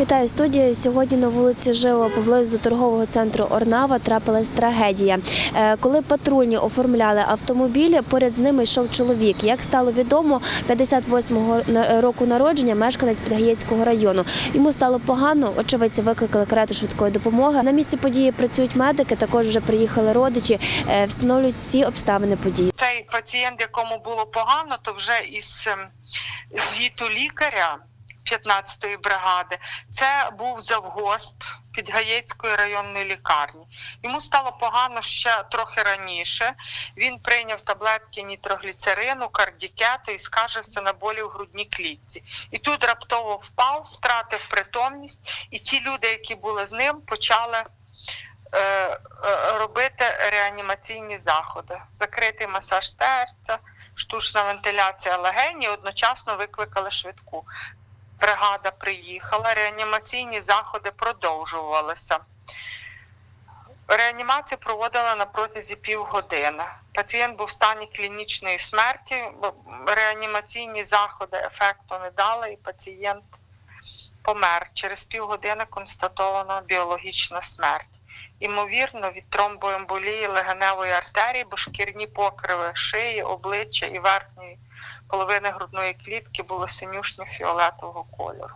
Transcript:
Вітаю студію. Сьогодні на вулиці Жива поблизу торгового центру Орнава трапилась трагедія. Е, Коли патрульні оформляли автомобілі, поряд з ними йшов чоловік. Як стало відомо, 58-го на- року народження мешканець Підгаєцького району. Йому стало погано. Очевидці викликали карету швидкої допомоги. На місці події працюють медики. Також вже приїхали родичі, е, встановлюють всі обставини події. цей пацієнт, якому було погано, то вже із ем, звіту лікаря 15-ї бригади, це був завгосп Підгаєцької районної лікарні. Йому стало погано ще трохи раніше. Він прийняв таблетки нітрогліцерину, кардікету і скаржився на болі в грудній клітці. І тут раптово впав, втратив притомність, і ті люди, які були з ним, почали е, е, робити реанімаційні заходи. Закритий масаж серця, штучна вентиляція легені, одночасно викликали швидку. Бригада приїхала, реанімаційні заходи продовжувалися. Реанімацію проводили на протязі півгодини. Пацієнт був в стані клінічної смерті, реанімаційні заходи ефекту не дали, і пацієнт помер. Через півгодини констатовано біологічна смерть. Ймовірно, від тромбоемболії легеневої артерії, бо шкірні покриви шиї, обличчя і верхньої половини грудної клітки було синюшньо-фіолетового кольору.